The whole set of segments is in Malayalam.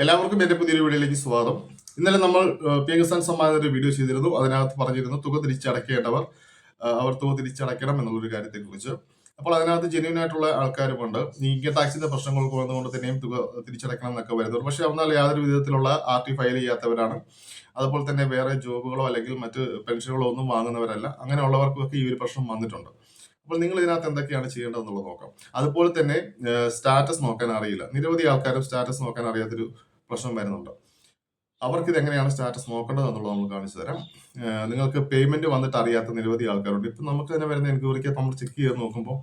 എല്ലാവർക്കും എന്റെ പുതിയൊരു വീഡിയോയിലേക്ക് സ്വാഗതം. ഇന്നലെ നമ്മൾ പി കിസാൻ സമ്മാന ഒരു വീഡിയോ ചെയ്തിരുന്നു. അതിനകത്ത് പറഞ്ഞിരുന്നു തുക തിരിച്ചടക്കേണ്ടവർ അവർ തുക തിരിച്ചടക്കണം എന്നുള്ളൊരു കാര്യത്തെക്കുറിച്ച്. അപ്പോൾ അതിനകത്ത് ജെന്യൂൻ ആയിട്ടുള്ള ആൾക്കാരുമുണ്ട്. ഇൻകം ടാക്സിന്റെ പ്രശ്നങ്ങൾ വന്നുകൊണ്ട് തന്നെയും തുക തിരിച്ചടക്കണം എന്നൊക്കെ വരുന്നത് പക്ഷെ എന്നാൽ യാതൊരു വിധത്തിലുള്ള ആർ ടി ഫയൽ ചെയ്യാത്തവരാണ്. അതുപോലെ തന്നെ വേറെ ജോബുകളോ അല്ലെങ്കിൽ മറ്റ് പെൻഷനുകളോ ഒന്നും വാങ്ങുന്നവരല്ല. അങ്ങനെയുള്ളവർക്കൊക്കെ ഈ ഒരു പ്രശ്നം വന്നിട്ടുണ്ട്. അപ്പോൾ നിങ്ങൾ ഇതിനകത്ത് എന്തൊക്കെയാണ് ചെയ്യേണ്ടതെന്നുള്ളത് നോക്കാം. അതുപോലെ തന്നെ സ്റ്റാറ്റസ് നോക്കാൻ അറിയില്ല. നിരവധി ആൾക്കാരും സ്റ്റാറ്റസ് നോക്കാൻ അറിയാത്തൊരു പ്രശ്നം വരുന്നുണ്ട്. അവർക്ക് ഇത് എങ്ങനെയാണ് സ്റ്റാറ്റസ് നോക്കേണ്ടത് എന്നുള്ളത് നമ്മൾ കാണിച്ചു തരാം. നിങ്ങൾക്ക് പേയ്മെന്റ് വന്നിട്ട് അറിയാത്ത നിരവധി ആൾക്കാരുണ്ട്. ഇപ്പം നമുക്ക് തന്നെ വരുന്ന എൻക്വയറിക്ക് നമ്മൾ ചെക്ക് ചെയ്ത് നോക്കുമ്പോൾ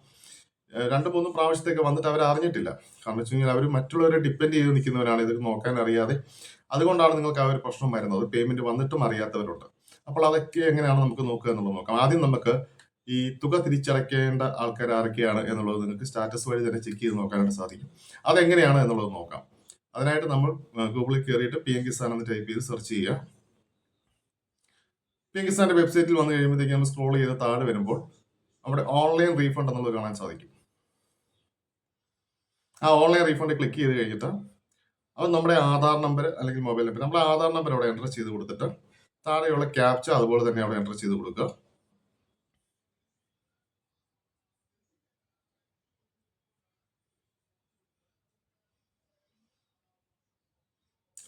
രണ്ട് മൂന്ന് പ്രാവശ്യത്തേക്ക് വന്നിട്ട് അവർ അറിഞ്ഞിട്ടില്ല. കാരണം വെച്ച് കഴിഞ്ഞാൽ അവർ മറ്റുള്ളവരെ ഡിപ്പെൻഡ് ചെയ്ത് നിൽക്കുന്നവരാണ്. ഇത് നോക്കാൻ അറിയാതെ അതുകൊണ്ടാണ് നിങ്ങൾക്ക് ആ ഒരു പ്രശ്നം വരുന്നത്. പേയ്മെന്റ് വന്നിട്ടും അറിയാത്തവരുണ്ട്. അപ്പോൾ അതൊക്കെ എങ്ങനെയാണ് നമുക്ക് നോക്കുക എന്നുള്ളത് നോക്കാം. ആദ്യം നമുക്ക് ഈ തുക തിരിച്ചടയ്ക്കേണ്ട ആൾക്കാർ ആരൊക്കെയാണ് എന്നുള്ളത് നിങ്ങൾക്ക് സ്റ്റാറ്റസ് വഴി തന്നെ ചെക്ക് ചെയ്ത് നോക്കാനായിട്ട് സാധിക്കും. അതെങ്ങനെയാണ് എന്നുള്ളത് നോക്കാം. അതിനായിട്ട് നമ്മൾ ഗൂഗിളിൽ കയറിയിട്ട് പി എം കിസാൻ എന്ന് ടൈപ്പ് ചെയ്ത് സെർച്ച് ചെയ്യുക. പി എം കിസാന്റെ വെബ്സൈറ്റിൽ വന്നു കഴിയുമ്പോഴത്തേക്ക് നമ്മൾ സ്ക്രോൾ ചെയ്ത് താഴെ വരുമ്പോൾ അവിടെ ഓൺലൈൻ റീഫണ്ട് എന്നുള്ളത് കാണാൻ സാധിക്കും. ആ ഓൺലൈൻ റീഫണ്ട് ക്ലിക്ക് ചെയ്ത് കഴിഞ്ഞിട്ട് അത് നമ്മുടെ ആധാർ നമ്പർ അല്ലെങ്കിൽ മൊബൈൽ നമ്പർ നമ്മുടെ ആധാർ നമ്പർ അവിടെ എന്റർ ചെയ്ത് കൊടുത്തിട്ട് താഴെയുള്ള ക്യാപ്ച അതുപോലെ തന്നെ അവിടെ എന്റർ ചെയ്ത് കൊടുക്കുക.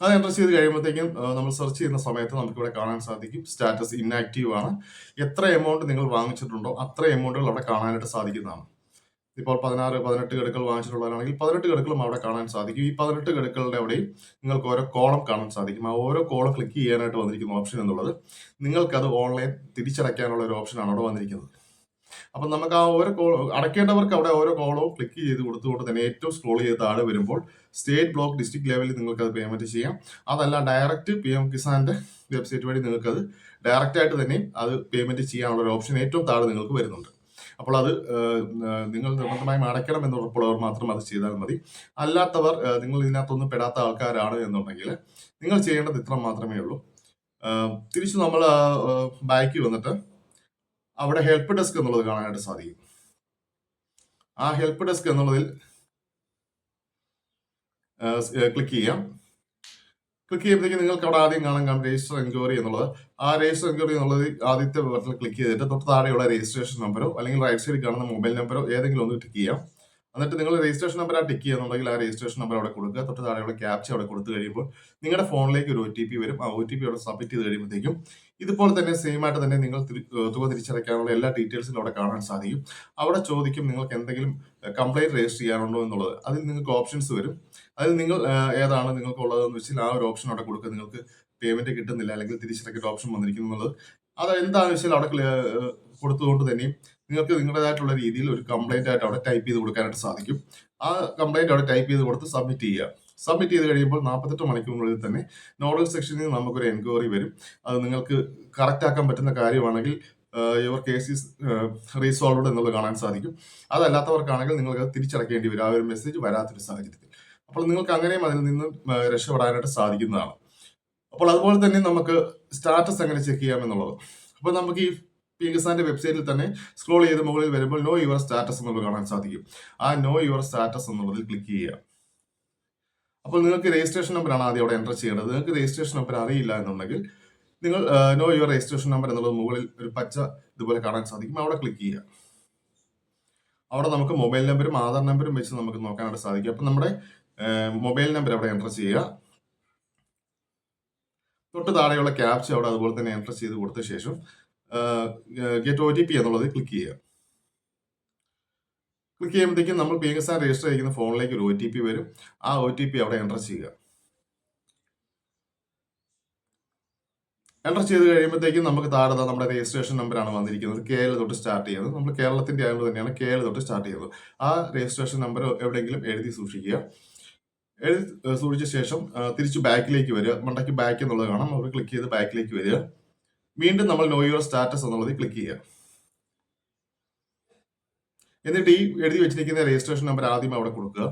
അത് എന്റർ ചെയ്ത് കഴിയുമ്പോഴത്തേക്കും നമ്മൾ സെർച്ച് ചെയ്യുന്ന സമയത്ത് നമുക്കിവിടെ കാണാൻ സാധിക്കും സ്റ്റാറ്റസ് ഇന്നാക്റ്റീവ് ആണ്. എത്ര എമൗണ്ട് നിങ്ങൾ വാങ്ങിച്ചിട്ടുണ്ടോ അത്ര എമൗണ്ടുകൾ അവിടെ കാണാനായിട്ട് സാധിക്കുന്നതാണ്. ഇപ്പോൾ പതിനാറ് പതിനെട്ട് ഗഡുക്കൾ വാങ്ങിച്ചിട്ടുള്ളവരാണെങ്കിൽ പതിനെട്ട് ഗഡുക്കളും അവിടെ കാണാൻ സാധിക്കും. ഈ പതിനെട്ട് ഗഡുക്കളുടെ അവിടെയും നിങ്ങൾക്ക് ഓരോ കോളം കാണാൻ സാധിക്കും. ആ ഓരോ കോളം ക്ലിക്ക് ചെയ്യാനായിട്ട് വന്നിരിക്കുന്ന ഓപ്ഷൻ എന്നുള്ളത് നിങ്ങൾക്കത് ഓൺലൈൻ തിരിച്ചടയ്ക്കാനുള്ള ഒരു ഓപ്ഷനാണ് അവിടെ വന്നിരിക്കുന്നത്. അപ്പം നമുക്ക് ആ ഓരോ കോൾ അടയ്ക്കേണ്ടവർക്ക് അവിടെ ഓരോ കോളവും ക്ലിക്ക് ചെയ്ത് കൊടുത്തുകൊണ്ട് തന്നെ ഏറ്റവും സ്ക്രോൾ ചെയ്ത് താഴെ വരുമ്പോൾ സ്റ്റേറ്റ് ബ്ലോക്ക് ഡിസ്ട്രിക്ട് ലെവലിൽ നിങ്ങൾക്ക് അത് പേയ്മെന്റ് ചെയ്യാം. അതല്ല ഡയറക്റ്റ് പി എം കിസാന്റെ വെബ്സൈറ്റ് വഴി നിങ്ങൾക്ക് അത് ഡയറക്റ്റ് ആയിട്ട് തന്നെ അത് പേയ്മെന്റ് ചെയ്യാനുള്ള ഒരു ഓപ്ഷൻ ഏറ്റവും താഴെ നിങ്ങൾക്ക് വരുന്നുണ്ട്. അപ്പോൾ അത് നിങ്ങൾ നിർബന്ധമായും അടയ്ക്കണം എന്ന് ഉറപ്പുള്ളവർ മാത്രം അത് ചെയ്താൽ മതി. അല്ലാത്തവർ നിങ്ങൾ ഇതിനകത്തൊന്നും പെടാത്ത ആൾക്കാരാണ് എന്നുണ്ടെങ്കിൽ നിങ്ങൾ ചെയ്യേണ്ടത് ഇത്ര മാത്രമേ ഉള്ളൂ. തിരിച്ചു തിരിച്ച് നമ്മൾ ബാക്കി വന്നിട്ട് അവിടെ ഹെൽപ്പ് ഡെസ്ക് എന്നുള്ളത് കാണാനായിട്ട് സാധിക്കും. ആ ഹെൽപ്പ് ഡെസ്ക് എന്നുള്ളതിൽ ക്ലിക്ക് ചെയ്യാം ക്ലിക്ക് ചെയ്യുമ്പോഴത്തേക്ക് നിങ്ങൾക്ക് അവിടെ ആദ്യം കാണാൻ കാണും രജിസ്റ്റർ എൻക്വയറി എന്നുള്ളത്. ആ രജിസ്റ്റർ എൻക്വയറി എന്നുള്ളത് ആദ്യത്തെ ബട്ടൺ ക്ലിക്ക് ചെയ്തിട്ട് തൊട്ട് താഴെയുള്ള രജിസ്ട്രേഷൻ നമ്പറോ അല്ലെങ്കിൽ റൈറ്റ് സൈഡിൽ കാണുന്ന മൊബൈൽ നമ്പറോ ഏതെങ്കിലും ഒന്ന് ക്ലിക്ക് ചെയ്യാം എന്നിട്ട് നിങ്ങൾ രജിസ്ട്രേഷൻ നമ്പർ ആ ടിക്ക് ചെയ്യുന്നുണ്ടെങ്കിൽ ആ രജിസ്ട്രേഷൻ നമ്പർ അവിടെ കൊടുക്കുക. തൊട്ട് താഴെയുള്ള ക്യാപ്ച അവിടെ കൊടുത്തു കഴിയുമ്പോൾ നിങ്ങളുടെ ഫോണിലേക്ക് ഒരു ഒ ടി പി വരും. ആ ഒ ടി പി അവിടെ സബ്മിറ്റ് ചെയ്ത് കഴിയുമ്പോഴത്തേക്കും ഇതുപോലെ തന്നെ സെയിം ആയിട്ട് തന്നെ നിങ്ങൾ തുക തിരിച്ചടയ്ക്കാനുള്ള എല്ലാ ഡീറ്റെയിൽസും അവിടെ കാണാൻ സാധിക്കും. അവിടെ ചോദിക്കും നിങ്ങൾക്ക് എന്തെങ്കിലും കംപ്ലൈന്റ് രജിസ്റ്റർ ചെയ്യാനുണ്ടോ എന്നുള്ളത്. അതിൽ നിങ്ങൾക്ക് ഓപ്ഷൻസ് വരും. അതിൽ നിങ്ങൾ ഏതാണ് നിങ്ങൾക്ക് ഉള്ളതെന്ന് വെച്ചാൽ ആ ഒരു ഓപ്ഷൻ അവിടെ കൊടുക്കുക. നിങ്ങൾക്ക് പേയ്മെന്റ് കിട്ടുന്നില്ല അല്ലെങ്കിൽ തിരിച്ചടയ്ക്കേണ്ട ഓപ്ഷൻ വന്നിരിക്കുന്നു എന്നുള്ളത് അത് എന്താണെന്ന് വെച്ചാൽ അവിടെ കൊടുത്തുകൊണ്ട് തന്നെയും നിങ്ങൾക്ക് നിങ്ങളുടേതായിട്ടുള്ള രീതിയിൽ ഒരു കംപ്ലൈന്റ് ആയിട്ട് അവിടെ ടൈപ്പ് ചെയ്ത് കൊടുക്കാനായിട്ട് സാധിക്കും. ആ കംപ്ലൈന്റ് അവിടെ ടൈപ്പ് ചെയ്ത് കൊടുത്ത് സബ്മിറ്റ് ചെയ്യുക. സബ്മിറ്റ് ചെയ്ത് കഴിയുമ്പോൾ നാൽപ്പത്തെട്ട് മണിക്കൂറിനുള്ളിൽ തന്നെ നോഡൽ സെക്ഷനിൽ നിന്ന് നമുക്കൊരു എൻക്വയറി വരും. അത് നിങ്ങൾക്ക് കറക്റ്റ് ആക്കാൻ പറ്റുന്ന കാര്യമാണെങ്കിൽ യുവർ കേസ് ഈസ് റീസോൾവ്ഡ് എന്നുള്ളത് കാണാൻ സാധിക്കും. അതല്ലാത്തവർക്കാണെങ്കിൽ നിങ്ങൾക്ക് തിരിച്ചടക്കേണ്ടി വരും. ആ ഒരു മെസ്സേജ് വരാത്തൊരു സാഹചര്യത്തിൽ. അപ്പോൾ നിങ്ങൾക്ക് അങ്ങനെയും അതിൽ നിന്നും രക്ഷപ്പെടാനായിട്ട് സാധിക്കുന്നതാണ്. അപ്പോൾ അതുപോലെ തന്നെ നമുക്ക് സ്റ്റാറ്റസ് എങ്ങനെ ചെക്ക് ചെയ്യാം എന്നുള്ളത്. അപ്പോൾ നമുക്ക് ഈ പി വെബ്സൈറ്റിൽ തന്നെ സ്ക്രോൾ ചെയ്ത് മുകളിൽ വരുമ്പോൾ നോ യുവർ സ്റ്റാറ്റസ് എന്നുള്ളത് കാണാൻ സാധിക്കും. ആ നോ യുവർ സ്റ്റാറ്റസ് എന്നുള്ളതിൽ ക്ലിക്ക് ചെയ്യുക. അപ്പോൾ നിങ്ങൾക്ക് രജിസ്ട്രേഷൻ നമ്പർ ആണ് ആദ്യം അവിടെ എന്റർ ചെയ്യേണ്ടത്. നിങ്ങൾക്ക് രജിസ്ട്രേഷൻ നമ്പർ അറിയില്ല എന്നുണ്ടെങ്കിൽ നിങ്ങൾ നോ യുവർ രജിസ്ട്രേഷൻ നമ്പർ എന്നുള്ളത് മുകളിൽ ഒരു പച്ച ഇതുപോലെ കാണാൻ സാധിക്കും. അവിടെ ക്ലിക്ക് ചെയ്യുക. അവിടെ നമുക്ക് മൊബൈൽ നമ്പറും ആധാർ നമ്പറും വെച്ച് നമുക്ക് നോക്കാനായിട്ട് സാധിക്കും. അപ്പം നമ്മുടെ മൊബൈൽ നമ്പർ അവിടെ എന്റർ ചെയ്യുക. തൊട്ട് താഴെയുള്ള ക്യാപ്ച അവിടെ അതുപോലെ തന്നെ എൻട്രസ് ചെയ്ത് കൊടുത്ത ശേഷം ഗെറ്റ് ഒ ടി പി എന്നുള്ളത് ക്ലിക്ക് ചെയ്യുക. ക്ലിക്ക് ചെയ്യുമ്പോഴത്തേക്കും നമ്മൾ പി എസ് ആർ രജിസ്റ്റർ ചെയ്യുന്ന ഫോണിലേക്ക് ഒരു ഒ ടി പി വരും. ആ ഒ ടി പി അവിടെ എന്റർ ചെയ്യുക. എന്റർ ചെയ്ത് കഴിയുമ്പോഴത്തേക്കും നമുക്ക് താഴെ നമ്മുടെ രജിസ്ട്രേഷൻ നമ്പറാണ് വന്നിരിക്കുന്നത്. കെ എൽ തൊട്ട് സ്റ്റാർട്ട് ചെയ്യുന്നത്. നമ്മൾ കേരളത്തിന്റെ ആയതുകൊണ്ട് തന്നെയാണ് കെ എൽ തൊട്ട് സ്റ്റാർട്ട് ചെയ്യുന്നത്. ആ രജിസ്ട്രേഷൻ നമ്പർ എവിടെയെങ്കിലും എഴുതി സൂക്ഷിക്കുക. എഴുതി സൂക്ഷിച്ച ശേഷം തിരിച്ച് ബാക്കിലേക്ക് വരിക. മണ്ടയ്ക്ക് ബാക്ക് എന്നുള്ളത് കാണാം. അവർ ക്ലിക്ക് ചെയ്ത് ബാക്കിലേക്ക് വരിക. വീണ്ടും നമ്മൾ നോ യുവർ സ്റ്റാറ്റസ് എന്നുള്ളത് ക്ലിക്ക് ചെയ്യുക. എന്നിട്ട് ഈ എഴുതി വെച്ചിരിക്കുന്ന രജിസ്ട്രേഷൻ നമ്പർ ആദ്യം അവിടെ കൊടുക്കുക.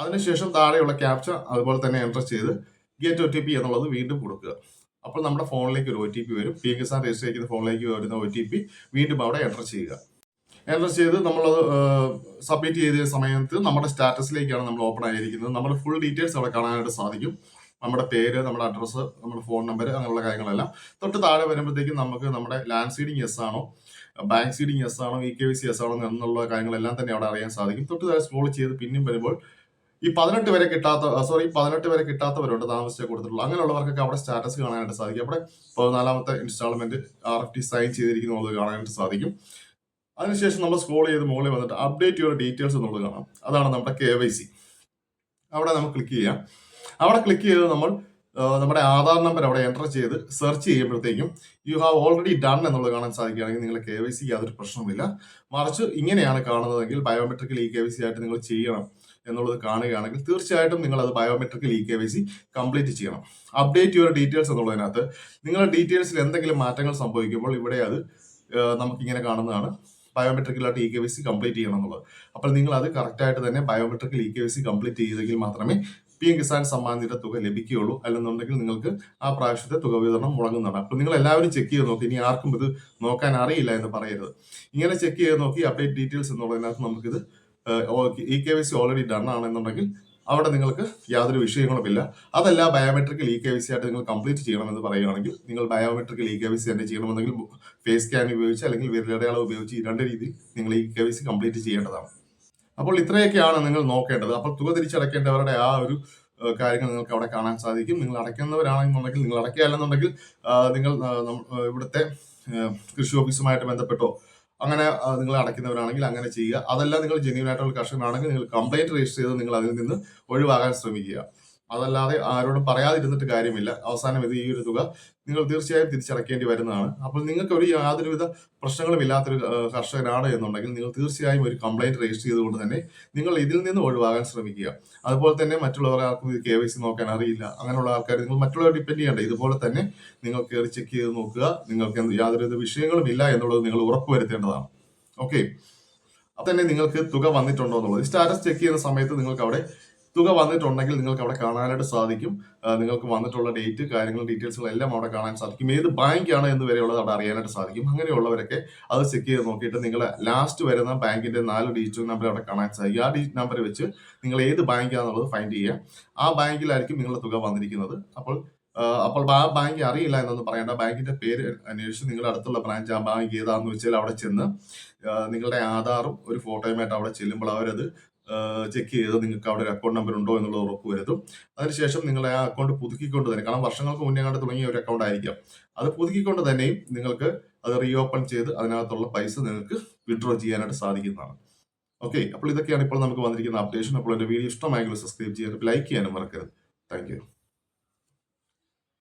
അതിനുശേഷം താഴെയുള്ള ക്യാപ്ച അതുപോലെ തന്നെ എന്റർ ചെയ്ത് ഗെറ്റ് ഒ ടി പി എന്നുള്ളത് വീണ്ടും കൊടുക്കുക. അപ്പോൾ നമ്മുടെ ഫോണിലേക്ക് ഒരു ഒ ടി പി വരും. പി കിസാൻ രജിസ്റ്റർ ചെയ്യുന്ന ഫോണിലേക്ക് വരുന്ന ഒ ടി പി വീണ്ടും അവിടെ എന്റർ ചെയ്യുക. എന്റർ ചെയ്ത് നമ്മൾ സബ്മിറ്റ് ചെയ്ത സമയത്ത് നമ്മുടെ സ്റ്റാറ്റസിലേക്കാണ് നമ്മൾ ഓപ്പൺ ആയിരിക്കുന്നത്. നമ്മുടെ ഫുൾ ഡീറ്റെയിൽസ് അവിടെ കാണാനായിട്ട് സാധിക്കും. നമ്മുടെ പേര് നമ്മുടെ അഡ്രസ്സ് നമ്മുടെ ഫോൺ നമ്പർ അങ്ങനെയുള്ള കാര്യങ്ങളെല്ലാം. തൊട്ട് താഴെ വരുമ്പോഴത്തേക്കും നമുക്ക് നമ്മുടെ ലാൻഡ് സീഡിങ് എസ് ആണോ ബാങ്ക് സീഡിങ് എസ് ആണോ e K V C yes ആണോ എന്നുള്ള കാര്യങ്ങളെല്ലാം തന്നെ അവിടെ അറിയാൻ സാധിക്കും. തൊട്ട് താഴെ സ്ക്രോൾ ചെയ്ത് പിന്നെയും വരുമ്പോൾ ഈ പതിനെട്ട് വരെ കിട്ടാത്ത സോറി പതിനെട്ട് വരെ കിട്ടാത്തവരുണ്ട് താമസിച്ച കൊടുത്തിട്ടുള്ള. അങ്ങനെയുള്ളവർക്കൊക്കെ അവിടെ സ്റ്റാറ്റസ് കാണാനായിട്ട് സാധിക്കും. അവിടെ പതിനാലാമത്തെ instalment R F T sign ചെയ്തിരിക്കുന്നത് കാണാനായിട്ട് സാധിക്കും. അതിനുശേഷം നമ്മൾ സ്ക്രോൾ ചെയ്ത് മുകളിൽ വന്നിട്ട് അപ്ഡേറ്റ് യുവർ ഡീറ്റെയിൽസ് എന്നുള്ളത് കാണാം. അതാണ് നമ്മുടെ കെ വൈ സി അവിടെ നമ്മൾ ക്ലിക്ക് ചെയ്യാം. അവിടെ ക്ലിക്ക് ചെയ്ത് നമ്മൾ നമ്മുടെ ആധാർ നമ്പർ അവിടെ എന്റർ ചെയ്ത് സെർച്ച് ചെയ്യുമ്പോഴത്തേക്കും യു ഹാവ് ഓൾറെഡി ഡൺ എന്നുള്ളത് കാണാൻ സാധിക്കുകയാണെങ്കിൽ നിങ്ങൾ കെ വൈ സി യാതൊരു പ്രശ്നവുമില്ല. മറിച്ച് ഇങ്ങനെയാണ് കാണുന്നതെങ്കിൽ biometrical E K Y C ആയിട്ട് നിങ്ങൾ ചെയ്യണം എന്നുള്ളത് കാണുകയാണെങ്കിൽ തീർച്ചയായിട്ടും നിങ്ങൾ അത് biometrical E K Y C complete ചെയ്യണം. അപ്ഡേറ്റ് യുവർ ഡീറ്റെയിൽസ് എന്നുള്ളതിനകത്ത് നിങ്ങളുടെ ഡീറ്റെയിൽസിൽ എന്തെങ്കിലും മാറ്റങ്ങൾ സംഭവിക്കുമ്പോൾ ഇവിടെ അത് നമുക്കിങ്ങനെ കാണുന്നതാണ്. ബയോമെട്രിക്കലായിട്ട് e K Y C complete ചെയ്യണം എന്നുള്ളത് അപ്പോൾ നിങ്ങൾ അത് കറക്റ്റായിട്ട് തന്നെ biometrical e K Y C complete ചെയ്തെങ്കിൽ മാത്രമേ പി എം കിസാൻ സമ്മാൻ തുക ലഭിക്കുകയുള്ളൂ. അല്ലെന്നുണ്ടെങ്കിൽ നിങ്ങൾക്ക് ആ പ്രാവശ്യത്തെ തുക വിതരണം മുടങ്ങുന്നതാണ്. അപ്പോൾ നിങ്ങൾ എല്ലാവരും ചെക്ക് ചെയ്ത് നോക്കി. ഇനി ആർക്കും ഇത് നോക്കാൻ അറിയില്ല എന്ന് പറയരുത്. ഇങ്ങനെ ചെക്ക് ചെയ്ത് നോക്കി അപ്ഡേറ്റ് ഡീറ്റെയിൽസ് എന്നുള്ളതിനകത്ത് നമുക്കിത് e K Y C already done ആണെന്നുണ്ടെങ്കിൽ അവിടെ നിങ്ങൾക്ക് യാതൊരു വിഷയങ്ങളുമില്ല. അതല്ല biometrical e K V C ആയിട്ട് നിങ്ങൾ കംപ്ലീറ്റ് ചെയ്യണമെന്ന് പറയുകയാണെങ്കിൽ നിങ്ങൾ biometrical e K V C തന്നെ ചെയ്യണമെന്നെങ്കിൽ ഫേസ് സ്കാൻ ഉപയോഗിച്ച് അല്ലെങ്കിൽ വിരലടയാളം ഉപയോഗിച്ച് ഈ രണ്ട് രീതിയിൽ നിങ്ങൾ e K V C complete ചെയ്യേണ്ടതാണ്. അപ്പോൾ ഇത്രയൊക്കെയാണ് നിങ്ങൾ നോക്കേണ്ടത്. അപ്പോൾ തുക തിരിച്ചടക്കേണ്ടവരുടെ ആ ഒരു കാര്യങ്ങൾ നിങ്ങൾക്ക് അവിടെ കാണാൻ സാധിക്കും. നിങ്ങൾ അടയ്ക്കുന്നവരാണെന്നുണ്ടെങ്കിൽ നിങ്ങൾ അടയ്ക്കുകയല്ലെന്നുണ്ടെങ്കിൽ നിങ്ങൾ ഇവിടുത്തെ കൃഷി ഓഫീസുമായിട്ട് ബന്ധപ്പെട്ടോ അങ്ങനെ നിങ്ങൾ അടയ്ക്കുന്നവരാണെങ്കിൽ അങ്ങനെ ചെയ്യുക. അതല്ല നിങ്ങൾ ജെന്യൂൻ ആയിട്ടുള്ള കർഷകനാണെങ്കിൽ നിങ്ങൾ കംപ്ലൈന്റ് രജിസ്റ്റർ ചെയ്ത് നിങ്ങൾ അതിൽ നിന്ന് ഒഴിവാകാൻ ശ്രമിക്കുക. അതല്ലാതെ ആരോടും പറയാതിരുന്നിട്ട് കാര്യമില്ല. അവസാനം ഇത് ഈ ഒരു തുക നിങ്ങൾ തീർച്ചയായും തിരിച്ചടക്കേണ്ടി വരുന്നതാണ്. അപ്പോൾ നിങ്ങൾക്ക് ഒരു യാതൊരുവിധ പ്രശ്നങ്ങളും ഇല്ലാത്തൊരു കർഷകനാണ് എന്നുണ്ടെങ്കിൽ നിങ്ങൾ തീർച്ചയായും ഒരു കംപ്ലൈന്റ് രജിസ്റ്റർ ചെയ്തുകൊണ്ട് തന്നെ നിങ്ങൾ ഇതിൽ നിന്ന് ഒഴിവാകാൻ ശ്രമിക്കുക. അതുപോലെ തന്നെ മറ്റുള്ളവർ ആർക്കും ഇത് കെ വൈ സി നോക്കാൻ അറിയില്ല. അങ്ങനെയുള്ള ആൾക്കാർ നിങ്ങൾ മറ്റുള്ളവർ ഡിപ്പെൻഡ് ചെയ്യേണ്ട. ഇതുപോലെ തന്നെ നിങ്ങൾ കയറി ചെക്ക് ചെയ്ത് നോക്കുക. നിങ്ങൾക്ക് യാതൊരുവിധ വിഷയങ്ങളും ഇല്ല എന്നുള്ളത് നിങ്ങൾ ഉറപ്പുവരുത്തേണ്ടതാണ് ഓക്കെ അപ്പം തന്നെ നിങ്ങൾക്ക് തുക വന്നിട്ടുണ്ടോ എന്നുള്ളത്. സ്റ്റാറ്റസ് ചെക്ക് ചെയ്യുന്ന സമയത്ത് നിങ്ങൾക്ക് അവിടെ തുക വന്നിട്ടുണ്ടെങ്കിൽ നിങ്ങൾക്ക് അവിടെ കാണാനായിട്ട് സാധിക്കും. നിങ്ങൾക്ക് വന്നിട്ടുള്ള ഡേറ്റ് കാര്യങ്ങൾ ഡീറ്റെയിൽസുകൾ എല്ലാം അവിടെ കാണാൻ സാധിക്കും. ഏത് ബാങ്കാണ് എന്ന് വരെയുള്ളത് അവിടെ അറിയാനായിട്ട് സാധിക്കും. അങ്ങനെയുള്ളവരൊക്കെ അത് ചെക്ക് ചെയ്ത് നോക്കിയിട്ട് നിങ്ങൾ ലാസ്റ്റ് വരുന്ന ബാങ്കിന്റെ നാല് ഡിജിറ്റൽ നമ്പർ അവിടെ കാണാൻ സാധിക്കും. ആ ഡിജിറ്റ് നമ്പർ വെച്ച് നിങ്ങൾ ഏത് ബാങ്കാണെന്നുള്ളത് ഫൈൻഡ് ചെയ്യുക. ആ ബാങ്കിലായിരിക്കും നിങ്ങളുടെ തുക വന്നിരിക്കുന്നത്. അപ്പോൾ അപ്പോൾ ആ ബാങ്ക് അറിയില്ല എന്നൊന്നും പറയേണ്ട. ബാങ്കിന്റെ പേര് അന്വേഷിച്ച് നിങ്ങളുടെ അടുത്തുള്ള ബ്രാഞ്ച് ആ ബാങ്ക് ഏതാണെന്ന് വെച്ചാൽ അവിടെ ചെന്ന് നിങ്ങളുടെ ആധാറും ഒരു ഫോട്ടോയുമായിട്ട് അവിടെ ചെല്ലുമ്പോൾ അവരത് ചെക്ക് ചെയ്ത് നിങ്ങൾക്ക് അവിടെ ഒരു അക്കൗണ്ട് നമ്പർ ഉണ്ടോ എന്നുള്ളത് ഉറപ്പ് വരുത്തും. അതിനുശേഷം നിങ്ങൾ ആ അക്കൗണ്ട് പുതുക്കിക്കൊണ്ട് തന്നെ കാരണം വർഷങ്ങൾക്ക് മുന്നേ കണ്ട് തുടങ്ങിയ ഒരു അക്കൗണ്ട് ആയിരിക്കാം. അത് പുതുക്കിക്കൊണ്ട് തന്നെയും നിങ്ങൾക്ക് അത് റീഓപ്പൺ ചെയ്ത് അതിനകത്തുള്ള പൈസ നിങ്ങൾക്ക് വിഡ്രോ ചെയ്യാനായിട്ട് സാധിക്കുന്നതാണ്. ഓക്കെ അപ്പോൾ ഇതൊക്കെയാണ് ഇപ്പോൾ നമുക്ക് വന്നിരിക്കുന്ന അപ്ഡേഷൻ അപ്പോൾ എന്റെ വീഡിയോ ഇഷ്ടമായെങ്കിൽ സബ്സ്ക്രൈബ് ചെയ്യാനും ലൈക്ക് ചെയ്യാനും മറക്കരുത്. താങ്ക്